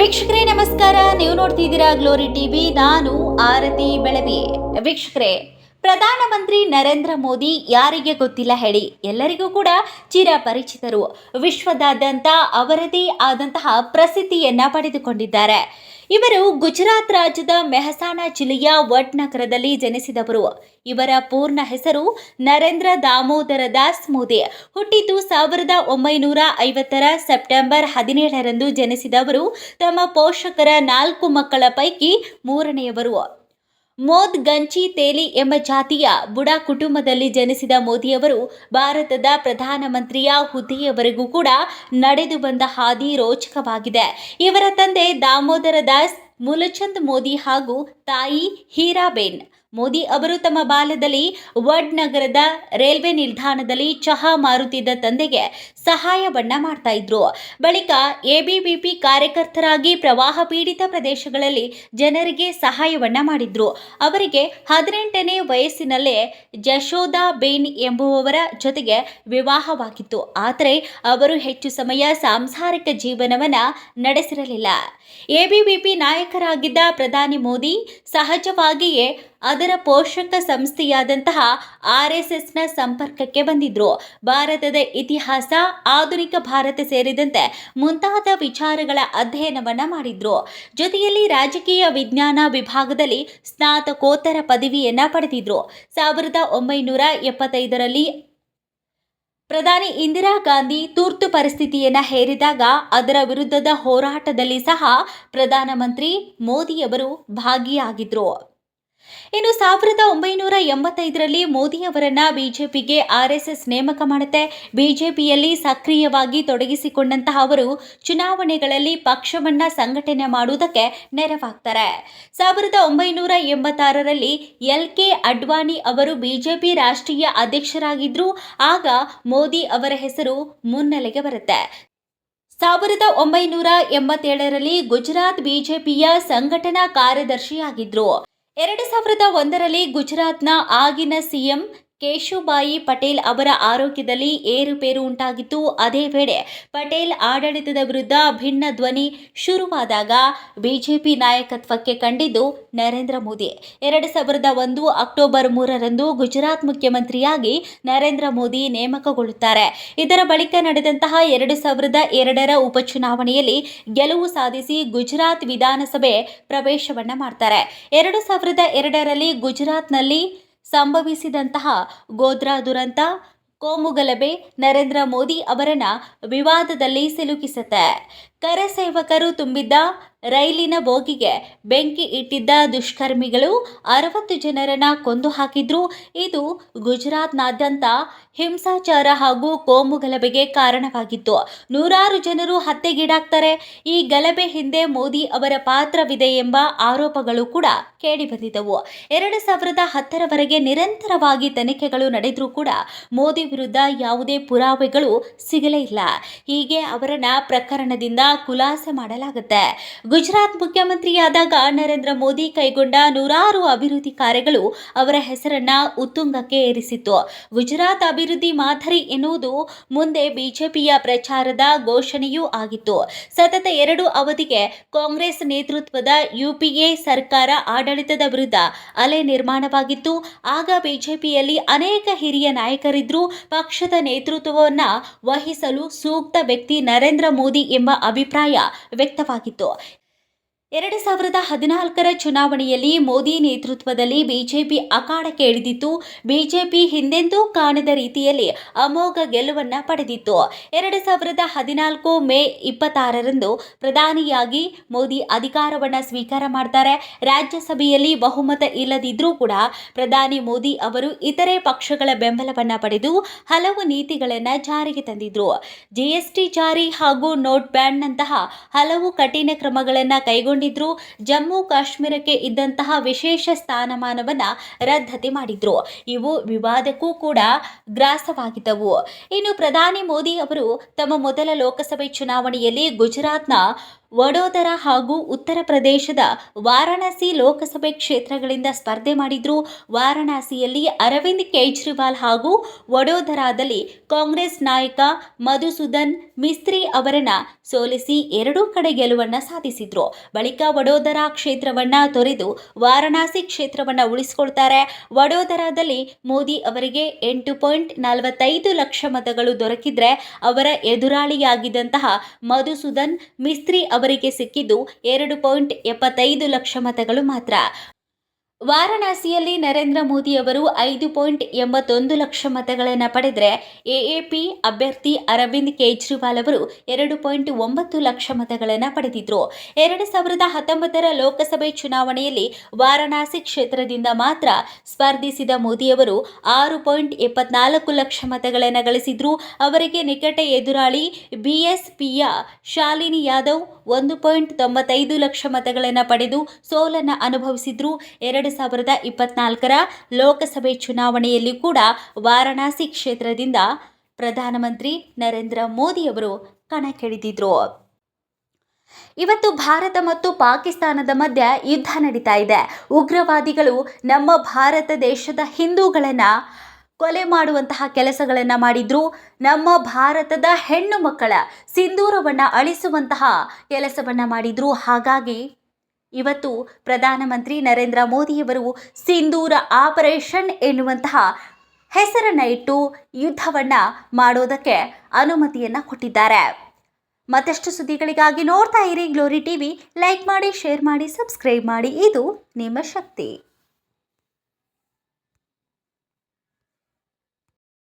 ವೀಕ್ಷಕರೇ, ನಮಸ್ಕಾರ. ನೀವು ನೋಡ್ತಿದ್ದೀರಾ ಗ್ಲೋರಿ ಟಿವಿ. ನಾನು ಆರತಿ ಬೆಳವಿ. ವೀಕ್ಷಕರೇ ಪ್ರಧಾನಮಂತ್ರಿ ನರೇಂದ್ರ ಮೋದಿ ಯಾರಿಗೆ ಗೊತ್ತಿಲ್ಲ ಹೇಳಿ. ಎಲ್ಲರಿಗೂ ಕೂಡ ಚಿರಪರಿಚಿತರು. ವಿಶ್ವದಾದ್ಯಂತ ಅವರದೇ ಆದಂತಹ ಪ್ರಸಿದ್ಧಿಯನ್ನ ಪಡೆದುಕೊಂಡಿದ್ದಾರೆ. ಇವರು ಗುಜರಾತ್ ರಾಜ್ಯದ ಮೆಹಸಾಣ ಜಿಲ್ಲೆಯ ವಡ್ ನಗರದಲ್ಲಿ ಜನಿಸಿದವರು. ಇವರ ಪೂರ್ಣ ಹೆಸರು ನರೇಂದ್ರ ದಾಮೋದರ ದಾಸ್ ಮೋದಿ. ಹುಟ್ಟಿದ್ದು ಸಾವಿರದ ಒಂಬೈನೂರ ಐವತ್ತರ ಸೆಪ್ಟೆಂಬರ್ ಹದಿನೇಳರಂದು ಜನಿಸಿದವರು. ತಮ್ಮ ಪೋಷಕರ ನಾಲ್ಕು ಮಕ್ಕಳ ಪೈಕಿ ಮೂರನೆಯವರು. ಮೋದ್ ಗಂಚಿ ತೇಲಿ ಎಂಬ ಜಾತಿಯ ಬುಡಾ ಕುಟುಂಬದಲ್ಲಿ ಜನಿಸಿದ ಮೋದಿಯವರು ಭಾರತದ ಪ್ರಧಾನಮಂತ್ರಿಯ ಹುದ್ದೆಯವರೆಗೂ ಕೂಡ ನಡೆದು ಬಂದ ಹಾದಿ ರೋಚಕವಾಗಿದೆ. ಇವರ ತಂದೆ ದಾಮೋದರ ದಾಸ್, ಮುಲಚಂದ್ ಮೋದಿ ಹಾಗೂ ತಾಯಿ ಹೀರಾಬೇನ್. ಮೋದಿ ಅವರು ತಮ್ಮ ಬಾಲ್ಯದಲ್ಲಿ ವಡ್ ನಗರದ ರೈಲ್ವೆ ನಿಲ್ದಾಣದಲ್ಲಿ ಚಹಾ ಮಾರುತ್ತಿದ್ದ ತಂದೆಗೆ ಸಹಾಯವನ್ನ ಮಾಡ್ತಾ ಇದ್ರು. ಬಳಿಕ ಎಬಿವಿಪಿ ಕಾರ್ಯಕರ್ತರಾಗಿ ಪ್ರವಾಹ ಪೀಡಿತ ಪ್ರದೇಶಗಳಲ್ಲಿ ಜನರಿಗೆ ಸಹಾಯವನ್ನ ಮಾಡಿದ್ರು. ಅವರಿಗೆ ಹದಿನೆಂಟನೇ ವಯಸ್ಸಿನಲ್ಲೇ ಜಶೋದಾ ಬೇನ್ ಎಂಬುವವರ ಜೊತೆಗೆ ವಿವಾಹವಾಗಿತ್ತು. ಆದರೆ ಅವರು ಹೆಚ್ಚು ಸಮಯ ಸಾಂಸಾರಿಕ ಜೀವನವನ್ನ ನಡೆಸಿರಲಿಲ್ಲ. ಎಬಿವಿಪಿ ನಾಯಕರಾಗಿದ್ದ ಪ್ರಧಾನಿ ಮೋದಿ ಸಹಜವಾಗಿಯೇ ಅದರ ಪೋಷಕ ಸಂಸ್ಥೆಯಾದಂತಹ ಆರ್ ಎಸ್ ಎಸ್ನ ಸಂಪರ್ಕಕ್ಕೆ ಬಂದಿದ್ರು. ಭಾರತದ ಇತಿಹಾಸ, ಆಧುನಿಕ ಭಾರತ ಸೇರಿದಂತೆ ಮುಂತಾದ ವಿಚಾರಗಳ ಅಧ್ಯಯನವನ್ನ ಮಾಡಿದ್ರು. ಜೊತೆಯಲ್ಲಿ ರಾಜಕೀಯ ವಿಜ್ಞಾನ ವಿಭಾಗದಲ್ಲಿ ಸ್ನಾತಕೋತ್ತರ ಪದವಿಯನ್ನ ಪಡೆದಿದ್ರು. ಸಾವಿರದ ಒಂಬೈನೂರ ಎಪ್ಪತ್ತೈದರಲ್ಲಿ ಪ್ರಧಾನಿ ಇಂದಿರಾ ಗಾಂಧಿ ತುರ್ತು ಪರಿಸ್ಥಿತಿಯನ್ನ ಹೇರಿದಾಗ ಅದರ ವಿರುದ್ಧದ ಹೋರಾಟದಲ್ಲಿ ಸಹ ಪ್ರಧಾನಮಂತ್ರಿ ಮೋದಿಯವರು ಭಾಗಿಯಾಗಿದ್ರು. ಇನ್ನು ಸಾವಿರದ ಒಂಬೈನೂರ ಎಂಬತ್ತೈದರಲ್ಲಿ ಮೋದಿಯವರನ್ನ ಬಿಜೆಪಿಗೆ ಆರ್ಎಸ್ಎಸ್ ನೇಮಕ ಮಾಡುತ್ತೆ. ಬಿಜೆಪಿಯಲ್ಲಿ ಸಕ್ರಿಯವಾಗಿ ತೊಡಗಿಸಿಕೊಂಡಂತಹ ಅವರು ಚುನಾವಣೆಗಳಲ್ಲಿ ಪಕ್ಷವನ್ನ ಸಂಘಟನೆ ಮಾಡುವುದಕ್ಕೆ ನೆರವಾಗ್ತಾರೆ. ಸಾವಿರದ ಒಂಬೈನೂರ ಎಂಬತ್ತಾರರಲ್ಲಿ ಎಲ್ ಕೆ ಅಡ್ವಾಣಿ ಅವರು ಬಿಜೆಪಿ ರಾಷ್ಟ್ರೀಯ ಅಧ್ಯಕ್ಷರಾಗಿದ್ದರು ಆಗ ಮೋದಿ ಅವರ ಹೆಸರು ಮುನ್ನೆಲೆಗೆ ಬರುತ್ತೆ. ಸಾವಿರದ ಒಂಬೈನೂರ ಎಂಬತ್ತೇಳರಲ್ಲಿ ಗುಜರಾತ್ ಬಿಜೆಪಿಯ ಸಂಘಟನಾ ಕಾರ್ಯದರ್ಶಿಯಾಗಿದ್ರು. ಎರಡು ಸಾವಿರದ ಒಂದರಲ್ಲಿ ಗುಜರಾತ್ನ ಆಗಿನ ಸಿಎಂ ಕೇಶುಬಾಯಿ ಪಟೇಲ್ ಅವರ ಆರೋಗ್ಯದಲ್ಲಿ ಏರುಪೇರು ಉಂಟಾಗಿತ್ತು. ಅದೇ ವೇಳೆ ಪಟೇಲ್ ಆಡಳಿತದ ವಿರುದ್ಧ ಭಿನ್ನ ಧ್ವನಿ ಶುರುವಾದಾಗ ಬಿಜೆಪಿ ನಾಯಕತ್ವಕ್ಕೆ ಕಂಡಿದ್ದು ನರೇಂದ್ರ ಮೋದಿ. ಎರಡು ಸಾವಿರದ ಒಂದು ಅಕ್ಟೋಬರ್ ಮೂರರಂದು ಗುಜರಾತ್ ಮುಖ್ಯಮಂತ್ರಿಯಾಗಿ ನರೇಂದ್ರ ಮೋದಿ ನೇಮಕಗೊಳ್ಳುತ್ತಾರೆ. ಇದರ ಬಳಿಕ ನಡೆದಂತಹ ಎರಡು ಸಾವಿರದ ಎರಡರ ಉಪಚುನಾವಣೆಯಲ್ಲಿ ಗೆಲುವು ಸಾಧಿಸಿ ಗುಜರಾತ್ ವಿಧಾನಸಭೆ ಪ್ರವೇಶವನ್ನ ಮಾಡ್ತಾರೆ. ಎರಡು ಸಾವಿರದ ಎರಡರಲ್ಲಿ ಗುಜರಾತ್ನಲ್ಲಿ ಸಂಭವಿಸಿದಂತಹ ಗೋಧ್ರಾ ದುರಂತ ಕೋಮುಗಲಭೆ ನರೇಂದ್ರ ಮೋದಿ ಅವರನ್ನ ವಿವಾದದಲ್ಲಿ ಸಿಲುಕಿಸುತ್ತೆ. ಕರಸೇವಕರು ತುಂಬಿದ್ದ ರೈಲಿನ ಬೋಗಿಗೆ ಬೆಂಕಿ ಇಟ್ಟಿದ್ದ ದುಷ್ಕರ್ಮಿಗಳು ಅರವತ್ತು ಜನರನ್ನ ಕೊಂದು ಹಾಕಿದ್ರು. ಇದು ಗುಜರಾತ್ನಾದ್ಯಂತ ಹಿಂಸಾಚಾರ ಹಾಗೂ ಕೋಮು ಗಲಭೆಗೆ ಕಾರಣವಾಗಿತ್ತು. ನೂರಾರು ಜನರು ಹತ್ಯೆಗೀಡಾಗ್ತಾರೆ. ಈ ಗಲಭೆ ಹಿಂದೆ ಮೋದಿ ಅವರ ಪಾತ್ರವಿದೆ ಎಂಬ ಆರೋಪಗಳು ಕೂಡ ಕೇಳಿಬಂದಿದ್ದವು. ಎರಡು ಸಾವಿರದ ಹತ್ತರವರೆಗೆ ನಿರಂತರವಾಗಿ ತನಿಖೆಗಳು ನಡೆದರೂ ಕೂಡ ಮೋದಿ ವಿರುದ್ಧ ಯಾವುದೇ ಪುರಾವೆಗಳು ಸಿಗಲೇ ಇಲ್ಲ. ಹೀಗೆ ಅವರನ್ನ ಪ್ರಕರಣದಿಂದ ಖುಲಾಸೆ ಮಾಡಲಾಗುತ್ತೆ. ಗುಜರಾತ್ ಮುಖ್ಯಮಂತ್ರಿಯಾದಾಗ ನರೇಂದ್ರ ಮೋದಿ ಕೈಗೊಂಡ ನೂರಾರು ಅಭಿವೃದ್ಧಿ ಕಾರ್ಯಗಳು ಅವರ ಹೆಸರನ್ನ ಉತ್ತುಂಗಕ್ಕೆ ಏರಿಸಿತ್ತು. ಗುಜರಾತ್ ಅಭಿವೃದ್ಧಿ ಮಾದರಿ ಎನ್ನುವುದು ಮುಂದೆ ಬಿಜೆಪಿಯ ಪ್ರಚಾರದ ಘೋಷಣೆಯೂ ಆಗಿತ್ತು. ಸತತ ಎರಡು ಅವಧಿಗೆ ಕಾಂಗ್ರೆಸ್ ನೇತೃತ್ವದ ಯುಪಿಎ ಸರ್ಕಾರ ಆಡಳಿತದ ವಿರುದ್ಧ ಅಲೆ ನಿರ್ಮಾಣವಾಗಿತ್ತು. ಆಗ ಬಿಜೆಪಿಯಲ್ಲಿ ಅನೇಕ ಹಿರಿಯ ನಾಯಕರಿದ್ದರೂ ಪಕ್ಷದ ನೇತೃತ್ವವನ್ನು ವಹಿಸಲು ಸೂಕ್ತ ವ್ಯಕ್ತಿ ನರೇಂದ್ರ ಮೋದಿ ಎಂಬ ಅಭಿಪ್ರಾಯ ವ್ಯಕ್ತವಾಗಿತ್ತು. ಎರಡು ಸಾವಿರದ ಹದಿನಾಲ್ಕರ ಚುನಾವಣೆಯಲ್ಲಿ ಮೋದಿ ನೇತೃತ್ವದಲ್ಲಿ ಬಿಜೆಪಿ ಅಖಾಡಕ್ಕೆ ಇಳಿದಿತ್ತು. ಬಿಜೆಪಿ ಹಿಂದೆಂದೂ ಕಾಣದ ರೀತಿಯಲ್ಲಿ ಅಮೋಘ ಗೆಲುವನ್ನು ಪಡೆದಿತ್ತು. ಎರಡು ಸಾವಿರದ ಹದಿನಾಲ್ಕು ಮೇ ಇಪ್ಪತ್ತಾರರಂದು ಪ್ರಧಾನಿಯಾಗಿ ಮೋದಿ ಅಧಿಕಾರವನ್ನು ಸ್ವೀಕಾರ ಮಾಡ್ತಾರೆ. ರಾಜ್ಯಸಭೆಯಲ್ಲಿ ಬಹುಮತ ಇಲ್ಲದಿದ್ದರೂ ಕೂಡ ಪ್ರಧಾನಿ ಮೋದಿ ಅವರು ಇತರೆ ಪಕ್ಷಗಳ ಬೆಂಬಲವನ್ನು ಪಡೆದು ಹಲವು ನೀತಿಗಳನ್ನು ಜಾರಿಗೆ ತಂದಿದ್ರು. ಜಿಎಸ್ಟಿ ಜಾರಿ ಹಾಗೂ ನೋಟ್ ಬ್ಯಾಂಡ್ನಂತಹ ಹಲವು ಕಠಿಣ ಕ್ರಮಗಳನ್ನು ಕೈಗೊಂಡು ಕೊಂಡಿದ್ರು ಜಮ್ಮು ಕಾಶ್ಮೀರಕ್ಕೆ ಇದ್ದಂತಹ ವಿಶೇಷ ಸ್ಥಾನಮಾನವನ್ನ ರದ್ದತಿ ಮಾಡಿದ್ರು. ಇವು ವಿವಾದಕ್ಕೂ ಕೂಡ ಗ್ರಾಸವಾಗಿದ್ದವು. ಇನ್ನು ಪ್ರಧಾನಿ ಮೋದಿ ಅವರು ತಮ್ಮ ಮೊದಲ ಲೋಕಸಭೆ ಚುನಾವಣೆಯಲ್ಲಿ ಗುಜರಾತ್ನ ವಡೋದರ ಹಾಗೂ ಉತ್ತರ ಪ್ರದೇಶದ ವಾರಾಣಸಿ ಲೋಕಸಭೆ ಕ್ಷೇತ್ರಗಳಿಂದ ಸ್ಪರ್ಧೆ ಮಾಡಿದ್ರು. ವಾರಾಣಸಿಯಲ್ಲಿ ಅರವಿಂದ್ ಕೇಜ್ರಿವಾಲ್ ಹಾಗೂ ವಡೋದರಾದಲ್ಲಿ ಕಾಂಗ್ರೆಸ್ ನಾಯಕ ಮಧುಸೂದನ್ ಮಿಸ್ತ್ರಿ ಅವರನ್ನ ಸೋಲಿಸಿ ಎರಡೂ ಕಡೆ ಗೆಲುವನ್ನ ಸಾಧಿಸಿದ್ರು. ಬಳಿಕ ವಡೋದರಾ ಕ್ಷೇತ್ರವನ್ನ ತೊರೆದು ವಾರಾಣಸಿ ಕ್ಷೇತ್ರವನ್ನ ಉಳಿಸಿಕೊಳ್ತಾರೆ. ವಡೋದರಾದಲ್ಲಿ ಮೋದಿ ಅವರಿಗೆ ಎಂಟು ಪಾಯಿಂಟ್ ನಲವತ್ತೈದು ಲಕ್ಷ ಮತಗಳು ದೊರಕಿದ್ರೆ ಅವರ ಎದುರಾಳಿಯಾಗಿದ್ದಂತಹ ಮಧುಸೂದನ್ ಮಿಸ್ತ್ರಿ ಅವರಿಗೆ ಸಿಕ್ಕಿದ್ದು ಎರಡು ಪಾಯಿಂಟ್ ಎಪ್ಪತ್ತೈದು ಲಕ್ಷ ಮತಗಳು ಮಾತ್ರ. ವಾರಾಣಸಿಯಲ್ಲಿ ನರೇಂದ್ರ ಮೋದಿ ಅವರು ಐದು ಪಾಯಿಂಟ್ ಎಂಬತ್ತೊಂದು ಲಕ್ಷ ಮತಗಳನ್ನು ಪಡೆದರೆ ಎಎಪಿ ಅಭ್ಯರ್ಥಿ ಅರವಿಂದ್ ಕೇಜ್ರಿವಾಲ್ ಅವರು ಎರಡು ಪಾಯಿಂಟ್ ಒಂಬತ್ತು ಲಕ್ಷ ಮತಗಳನ್ನು ಪಡೆದಿದ್ರು. ಎರಡು ಸಾವಿರದ ಹತ್ತೊಂಬತ್ತರ ಲೋಕಸಭೆ ಚುನಾವಣೆಯಲ್ಲಿ ವಾರಣಾಸಿ ಕ್ಷೇತ್ರದಿಂದ ಮಾತ್ರ ಸ್ಪರ್ಧಿಸಿದ ಮೋದಿಯವರು ಆರು ಪಾಯಿಂಟ್ ಎಪ್ಪತ್ನಾಲ್ಕು ಲಕ್ಷ ಮತಗಳನ್ನು ಗಳಿಸಿದ್ರು. ಅವರಿಗೆ ನಿಕಟ ಎದುರಾಳಿ ಬಿಎಸ್ಪಿಯ ಶಾಲಿನಿ ಯಾದವ್ ಒಂದು ಪಾಯಿಂಟ್ ತೊಂಬತ್ತೈದು ಲಕ್ಷ ಮತಗಳನ್ನು ಪಡೆದು ಸೋಲನ್ನು ಅನುಭವಿಸಿದ್ರು. ಎರಡು ಸಾವಿರದ ಇಪ್ಪತ್ನಾಲ್ಕರ ಲೋಕಸಭೆ ಚುನಾವಣೆಯಲ್ಲಿ ಕೂಡ ವಾರಣಾಸಿ ಕ್ಷೇತ್ರದಿಂದ ಪ್ರಧಾನಮಂತ್ರಿ ನರೇಂದ್ರ ಮೋದಿಯವರು ಕಣಕ್ಕಿಳಿದಿದ್ರು. ಇವತ್ತು ಭಾರತ ಮತ್ತು ಪಾಕಿಸ್ತಾನದ ಮಧ್ಯೆ ಯುದ್ಧ ನಡೀತಾ ಇದೆ. ಉಗ್ರವಾದಿಗಳು ನಮ್ಮ ಭಾರತ ದೇಶದ ಹಿಂದೂಗಳನ್ನು ಕೊಲೆ ಮಾಡುವಂತಹ ಕೆಲಸಗಳನ್ನು ಮಾಡಿದ್ರು. ನಮ್ಮ ಭಾರತದ ಹೆಣ್ಣು ಮಕ್ಕಳ ಸಿಂಧೂರವನ್ನು ಅಳಿಸುವಂತಹ ಕೆಲಸವನ್ನು ಮಾಡಿದ್ರು. ಹಾಗಾಗಿ ಇವತ್ತು ಪ್ರಧಾನಮಂತ್ರಿ ನರೇಂದ್ರ ಮೋದಿಯವರು ಸಿಂಧೂರ ಆಪರೇಷನ್ ಎನ್ನುವಂತಹ ಹೆಸರನ್ನು ಇಟ್ಟು ಯುದ್ಧವನ್ನು ಮಾಡೋದಕ್ಕೆ ಅನುಮತಿಯನ್ನು ಕೊಟ್ಟಿದ್ದಾರೆ. ಮತ್ತಷ್ಟು ಸುದ್ದಿಗಳಿಗಾಗಿ ನೋಡ್ತಾ ಇರಿ ಗ್ಲೋರಿ ಟಿವಿ ಲೈಕ್ ಮಾಡಿ ಶೇರ್ ಮಾಡಿ ಸಬ್ಸ್ಕ್ರೈಬ್ ಮಾಡಿ. ಇದು ನಿಮ್ಮ ಶಕ್ತಿ.